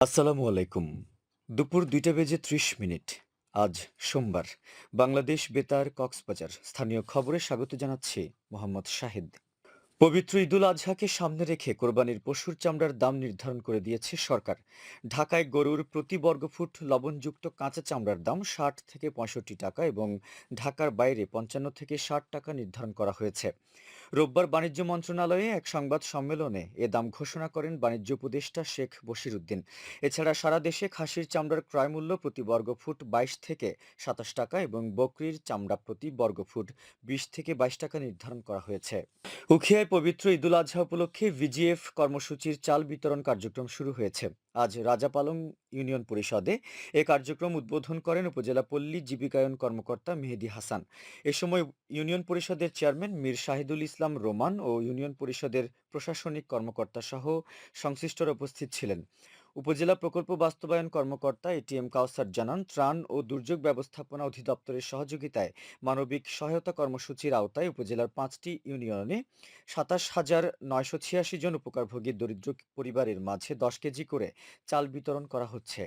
আসসালামু আলাইকুম। দুপুর দুইটা বেজে ত্রিশ মিনিট। আজ সোমবার। বাংলাদেশ বেতার কক্সবাজার। স্থানীয় খবরে স্বাগত জানাচ্ছে মোহাম্মদ শাহেদ। পবিত্র ঈদুল আজহাকে সামনে রেখে কোরবানির পশুর চামড়ার দাম নির্ধারণ করে দিয়েছে সরকার। ঢাকায় গরুর প্রতি বর্গফুট লবণযুক্ত কাঁচা চামড়ার দাম ষাট থেকে পঁয়ষট্টি টাকা এবং ঢাকার বাইরে পঞ্চান্ন থেকে ষাট টাকা নির্ধারণ করা হয়েছে। রোববার বাণিজ্য মন্ত্রণালয়ে এক সংবাদ সম্মেলনে এ দাম ঘোষণা করেন বাণিজ্য উপদেষ্টা শেখ বশির উদ্দিন এছাড়া সারা দেশে খাসির চামড়ার ক্রয়মূল্য প্রতি বর্গফুট বাইশ থেকে সাতাশ টাকা এবং বকরির চামড়া প্রতি বর্গফুট বিশ থেকে বাইশ টাকা নির্ধারণ করা হয়েছে। উখিয়ায় পবিত্র ঈদুল আজহা উপলক্ষে ভিজিএফ কর্মসূচির চাল বিতরণ কার্যক্রম শুরু হয়েছে। আজ রাজাপালং ইউনিয়ন পরিষদে এ কার্যক্রম উদ্বোধন করেন উপজেলা পল্লী জীবিকায়ন কর্মকর্তা মেহেদি হাসান। এ সময় ইউনিয়ন পরিষদের চেয়ারম্যান মীর শাহিদুল ইসলাম রোমান ও ইউনিয়ন পরিষদের প্রশাসনিক কর্মকর্তা সহ সংশ্লিষ্টরা উপস্থিত ছিলেন। উপজেলা প্রকল্প বাস্তবায়ন কর্মকর্তা এটিএম কাউসার জানান, ত্রাণ ও দুর্যোগ ব্যবস্থাপনা অধিদপ্তরের সহযোগিতায় মানবিক সহায়তা কর্মসূচির আওতায় উপজেলার পাঁচটি ইউনিয়নে সাতাশ হাজার নয়শো ছিয়াশি জন উপকারভোগী দরিদ্র পরিবারের মাঝে দশ কেজি করে চাল বিতরণ করা হচ্ছে।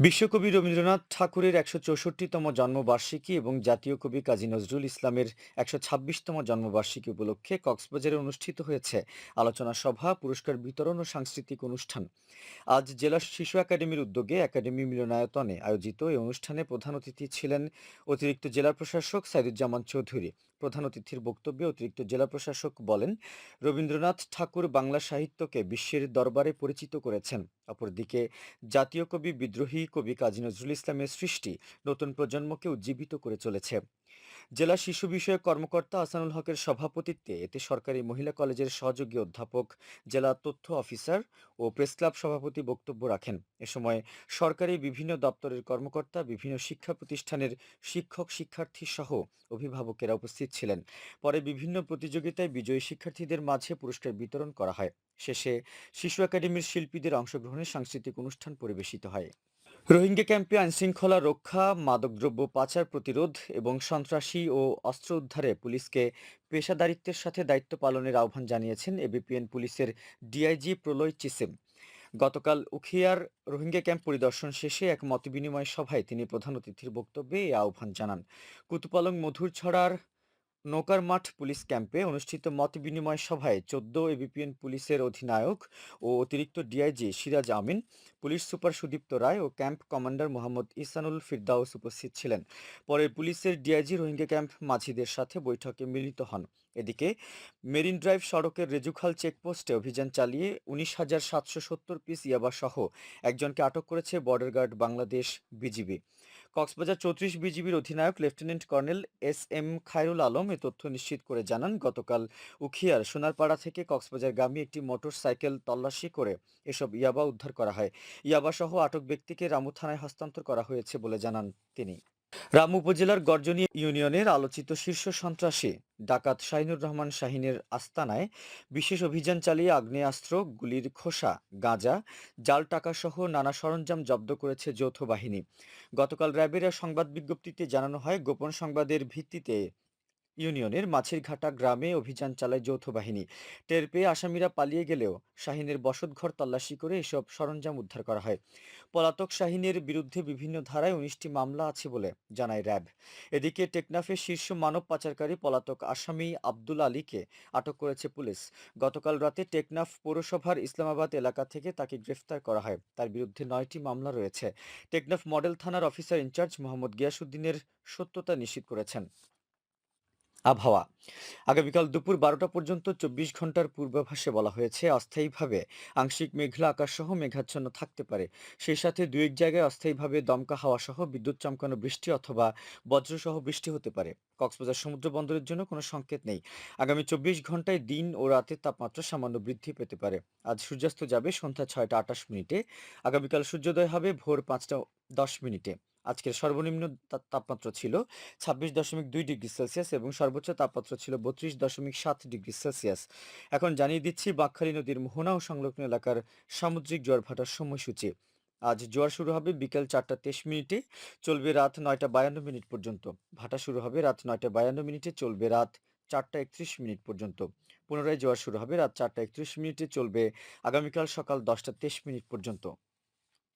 বিশ্বকবি রবীন্দ্রনাথ ঠাকুরের একশো চৌষট্টিতম জন্মবার্ষিকী এবং জাতীয় কবি কাজী নজরুল ইসলামের একশো ছাব্বিশতম জন্মবার্ষিকী উপলক্ষে কক্সবাজারে অনুষ্ঠিত হয়েছে আলোচনা সভা, পুরস্কার বিতরণ ও সাংস্কৃতিক অনুষ্ঠান। আজ জেলা শিশু একাডেমির উদ্যোগে একাডেমি মিলনায়তনে আয়োজিত এই অনুষ্ঠানে প্রধান অতিথি ছিলেন অতিরিক্ত জেলা প্রশাসক সাইদুজ্জামান চৌধুরী। প্রধান অতিথির বক্তব্যে অতিরিক্ত জেলা প্রশাসক বলেন, রবীন্দ্রনাথ ঠাকুর বাংলা সাহিত্যকে বিশ্বের দরবারে পরিচিত করেছেন। অপরদিকে, জাতীয় কবি, বিদ্রোহী কবি কাজী নজরুল ইসলামের সৃষ্টি নতুন প্রজন্মকে উজ্জীবিত করে চলেছে। জেলা শিশু বিষয়ক কর্মকর্তা আসানুল হকের সভাপতিত্বে এতে সরকারি মহিলা কলেজের সহযোগী অধ্যাপক, জেলা তথ্য অফিসার ও প্রেস ক্লাব সভাপতি বক্তব্য রাখেন। এ সময় সরকারি বিভিন্ন দপ্তরের কর্মকর্তা, বিভিন্ন শিক্ষা প্রতিষ্ঠানের শিক্ষক শিক্ষার্থী সহ অভিভাবকেরা উপস্থিত ছিলেন পরে বিভিন্ন প্রতিযোগিতায় বিজয়ী শিক্ষার্থীদের মাঝে পুরস্কার বিতরণ করা হয়। শেষে শিশু একাডেমির শিল্পীদের অংশগ্রহণে সাংস্কৃতিক অনুষ্ঠান পরিবেশিত হয়। রোহিঙ্গা ক্যাম্পে আইনশৃঙ্খলা রক্ষা, মাদকদ্রব্য পাচার প্রতিরোধ এবং সন্ত্রাসী ও অস্ত্র উদ্ধারে পুলিশকে পেশাদারিত্বের সাথে দায়িত্ব পালনের আহ্বান জানিয়েছেন এবিপিএন পুলিশের ডিআইজি প্রলয় চিসেম। গতকাল উখিয়ার রোহিঙ্গা ক্যাম্প পরিদর্শন শেষে এক মতবিনিময় সভায় তিনি প্রধান অতিথির বক্তব্যে এই আহ্বান জানান। কুতুপালং মধুরছড়ার নৌকার মাঠ পুলিশ ক্যাম্পে অনুষ্ঠিত মত বিনিময় সভায় চোদ্দ এবিপিএন পুলিশের অধিনায়ক ও অতিরিক্ত DIG Siraj Amin, police super Sudipta Roy ও ক্যাম্প কমান্ডার মোহাম্মদ ইসানুল ফিরদাউস উপস্থিত ছিলেন। পরে পুলিশের ডিআইজি রোহিঙ্গা ক্যাম্প মাঝিদের সাথে বৈঠকে মিলিত হন। এদিকে মেরিন ড্রাইভ সড়কের রেজুখাল চেকপোস্টে অভিযান চালিয়ে উনিশ হাজার সাতশো সত্তর পিস ইয়াবা সহ একজনকে আটক করেছে border guard Bangladesh BGB. Cox's Bazar চৌত্রিশ বিজিবির অধিনায়ক lieutenant colonel S M Khairul Alam এ তথ্য নিশ্চিত করে জানান, গতকাল উখিয়ার সোনারপাড়া থেকে কক্সবাজার কক্সবাজারগামী একটি মোটর সাইকেল তল্লাশি করে এসব ইয়াবা উদ্ধার করা হয়। ইয়াবাসহ আটক ব্যক্তিকে রামু থানায় হস্তান্তর করা হয়েছে বলে জানান তিনি। রাম উপজেলার গর্জনী ইউনিয়নের আলোচিত শীর্ষ সন্ত্রাসী ডাকাত শাহিনুর রহমান শাহিনের আস্তানায় বিশেষ অভিযান চালিয়ে আগ্নেয়াস্ত্র, গুলির খোসা, গাঁজা, জাল টাকাসহ নানা সরঞ্জাম জব্দ করেছে যৌথ বাহিনী। গতকাল র্যাবের সংবাদ বিজ্ঞপ্তিতে জানানো হয়, গোপন সংবাদের ভিত্তিতে ইউনিয়নের মাছিরঘাটা গ্রামে অভিযান চালায় যৌথ বাহিনী। টের পেয়ে আসামিরা পালিয়ে গেলেও শাহিনের বসতঘর তল্লাশি করে এসব সরঞ্জাম উদ্ধার করা হয়। পলাতক শাহিনের বিরুদ্ধে বিভিন্ন ধারায় উনিশটি মামলা আছে বলে জানায় র্যাব। এদিকে টেকনাফের শীর্ষ মানব পাচারকারী পলাতক আসামি আব্দুল আলীকে আটক করেছে পুলিশ। গতকাল রাতে টেকনাফ পৌরসভার ইসলামাবাদ এলাকা থেকে তাকে গ্রেফতার করা হয়। তার বিরুদ্ধে নয়টি মামলা রয়েছে। টেকনাফ মডেল থানার অফিসার ইনচার্জ মোহাম্মদ গিয়াসুদ্দিনের সত্যতা নিশ্চিত করেছেন। আবহাওয়া। আগামীকাল দুপুর বারোটা পর্যন্ত চব্বিশ ঘণ্টার পূর্বাভাসে বলা হয়েছে, অস্থায়ীভাবে আংশিক মেঘলা আকাশ সহ মেঘাচ্ছন্ন থাকতে পারে। সেই সাথে দু এক জায়গায় অস্থায়ীভাবে দমকা হাওয়া সহ বিদ্যুৎ চমকানো বৃষ্টি অথবা বজ্রসহ বৃষ্টি হতে পারে। কক্সবাজার সমুদ্র বন্দরের জন্য কোনো সংকেত নেই। আগামী চব্বিশ ঘন্টায় দিন ও রাতের তাপমাত্রা সামান্য বৃদ্ধি পেতে পারে। আজ সূর্যাস্ত যাবে সন্ধ্যা ছয়টা আটাশ মিনিটে। আগামীকাল সূর্যোদয় হবে ভোর পাঁচটা দশ মিনিটে। আজকের সর্বনিম্ন তাপমাত্রা ছিল ছাব্বিশ দশমিক দুই ডিগ্রি সেলসিয়াস এবং সর্বোচ্চ তাপমাত্রা ছিল বত্রিশ দশমিক সাত ডিগ্রি সেলসিয়াস। এখন জানিয়ে দিচ্ছি, বাঁকখালী নদীর মোহনা ও সংলগ্ন এলাকার সামুদ্রিক জোয়ার ভাটার সময়সূচি। আজ জোয়ার শুরু হবে বিকেল চারটা তেইশ মিনিটে, চলবে রাত নয়টা বায়ান্ন মিনিট পর্যন্ত। ভাটা শুরু হবে রাত নয়টা বায়ান্ন মিনিটে, চলবে রাত চারটা একত্রিশ মিনিট পর্যন্ত। পুনরায় জোয়ার শুরু হবে রাত চারটা একত্রিশ মিনিটে, চলবে আগামীকাল সকাল দশটা তেইশ মিনিট পর্যন্ত।